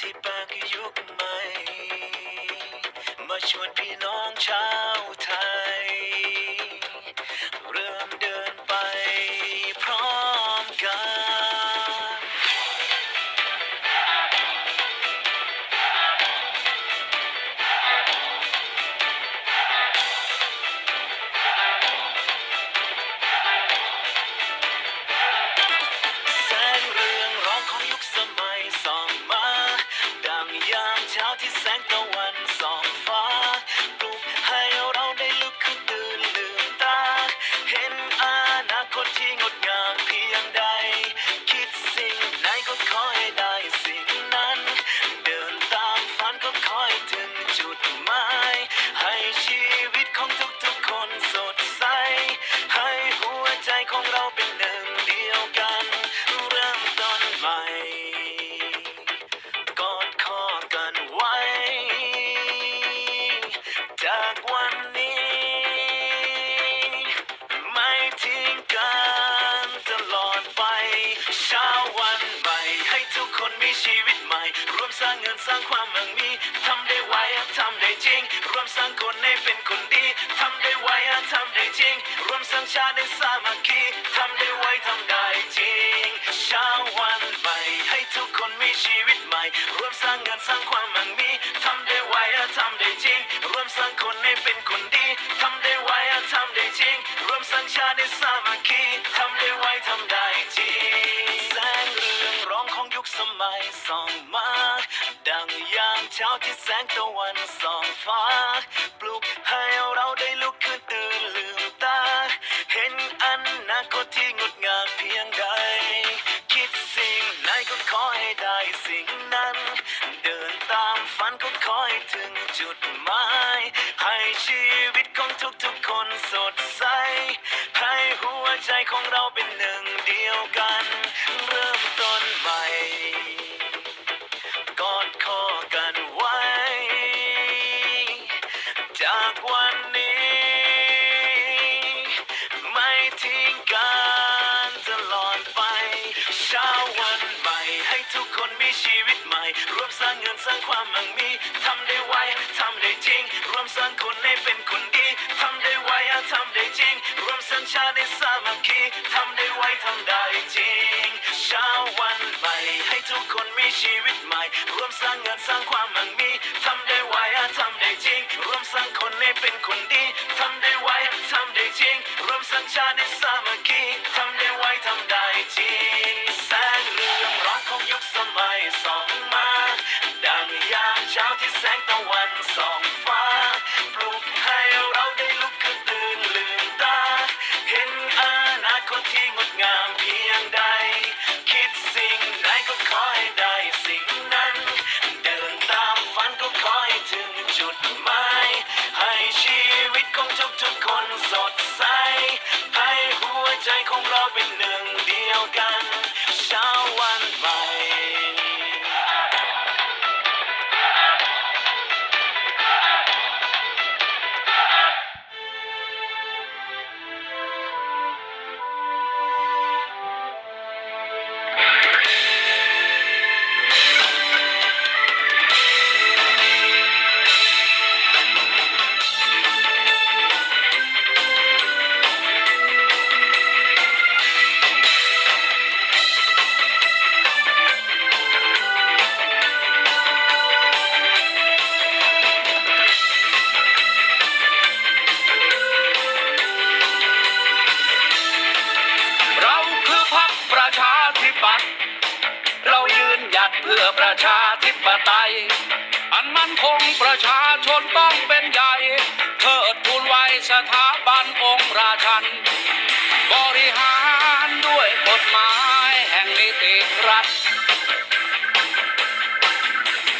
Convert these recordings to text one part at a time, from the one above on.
ที่ปากยุคใหม่มาชวนพี่น้องชาวไทย งตะวันส่องฟ้าปลุกให้เราได้ลุกขึ้นตื่นลืมตา เห็นอนาคตที่งดงามเพียงใด คิดสิ่งไหนก็ขอให้ได้สิ่งนั้น เดินตามฝันก็ขอให้ถึงจุดหมายให้ชี นมีชีวิตใหม่ ร่วมสร้างเงินสร้างความมั่งมีทำได้ไวอะทำได้จริง ร่วมสร้างคนให้เป็นคนดีทำได้ไวอะทำได้จริง ร่วมสร้างชาติได้สามัคคีทำได้ไวทำได้จริงเช้าวันใหม่ให้ทุกคนมีชีวิตใหม่ ร่วมสร้างเงินสร้างความมั่งมีทำได้ไวอะทำได้จริง ร่วมสร้างคนให้เป็นคนดีทำได้ไวอะทำได้จริง ร่วมสร้างชาติได้สามัคคีทำ สมัยส่องมา ดังยามเช้าที่แสงตะวันส่องฟ้า ปลุกให้เราได้ลุกขึ้นตื่นลืมตา เห็นอนาคตที่งดงามเพียงใด คิดสิ่งไหนก็ขอให้ได้สิ่งนั้น เดินตามฝันก็ขอให้ถึงจุดหมาย ให้ชีวิตของทุกๆคนสดใส ให้หัวใจของเราเป็นหนึ่งเดียวกัน ทิ้งกันตลอดไป เช้าวันใหม่ ให้ทุกคนมีชีวิตใหม่ รวมสร้างเงินสร้างความมั่งมีทำได้ไวทำได้จริง รวมสร้างคนให้เป็นคนดีทำได้ไวอะทำได้จริง รวมสร้างชาติได้สามัคคีทำได้ไวทำได้จริง เช้าวันใหม่ให้ทุกคนมีชีวิตใหม่ รวมสร้างเงินสร้างความมั่งมีทำได้ไวอะทำได้จริง รวมสร้างคนให้เป็นคน มสร้างชาติได้สามัคคีทำได้ไวทำได้จริงแสงเรืองร้องของยุคสมัยส่องมาดังยามเช้าที่แสงตะวันส่องฟ้า ปลุกให้เราได้ลุกขึ้นตื่นลืมตา เห็นอนาคตที่งดงามเพียงใด คิดสิ่งไหนก็ขอให้ได้สิ่งนั้น เดินตามฝันก็ขอให้ถึงจุดหมายให้ชีวิตของทุกๆคนสดใส พื่อประชาธิปไตย อันมั่นคงประชาชนต้องเป็นใหญ่เทิดทูนไว้สถาบันองค์ราชัน บริหารด้วยกฎหมายแห่งนิติรัฐ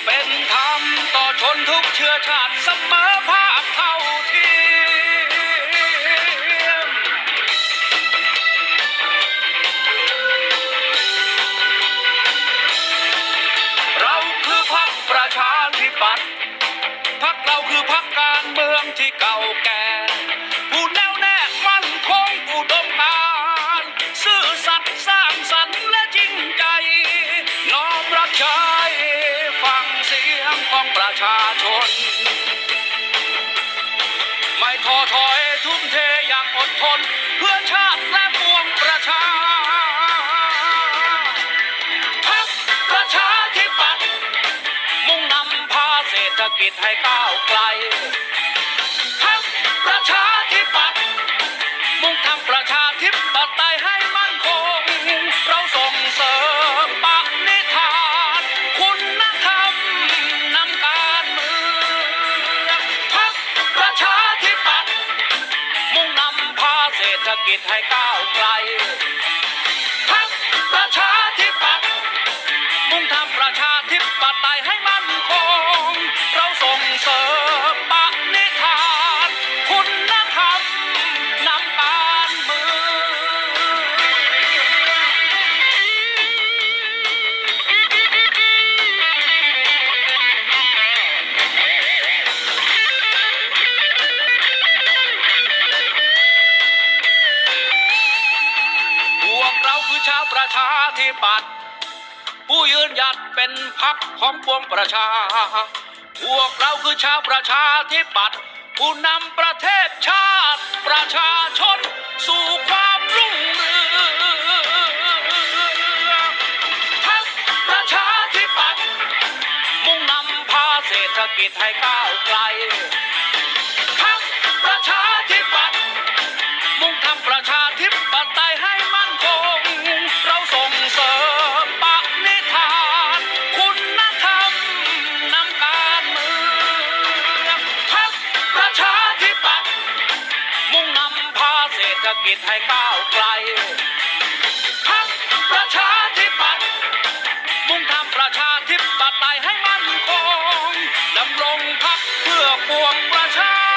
เป็นธรรมต่อชนทุกเชื้อชาติเสมอภา บัตรพักเราคือพักการเมืองที่เก่าแก่ กิจให้ก้าวไกลพักประชาธิปัตย์มุ่งทำประชาธิปไตยให้มั่นคง เราส่งเสริมปณิธาน คุณธรรมนำการเมืองพักประชาธิปัตย์มุ่งนำพาเศรษฐกิจให้ก้าวไกลพักประชาธิปัตย์ ประชาธิปัตย์ผู้ยืนหยัดเป็นพักของปวงประชา พวกเราคือชาวประชาธิปัตย์ผู้นำประเทศชาติประชาชนสู่ความรุ่งเรืองพักประชาธิปัตย์มุ่งนำพาเศรษฐกิจให้ก้าวไกล รษฐกิจให้ก้าวไกลพักประชาธิปัตย์มุ่งทำประชาธิปไตยให้มั่นคงดำรงพักเพื่อปวงประชา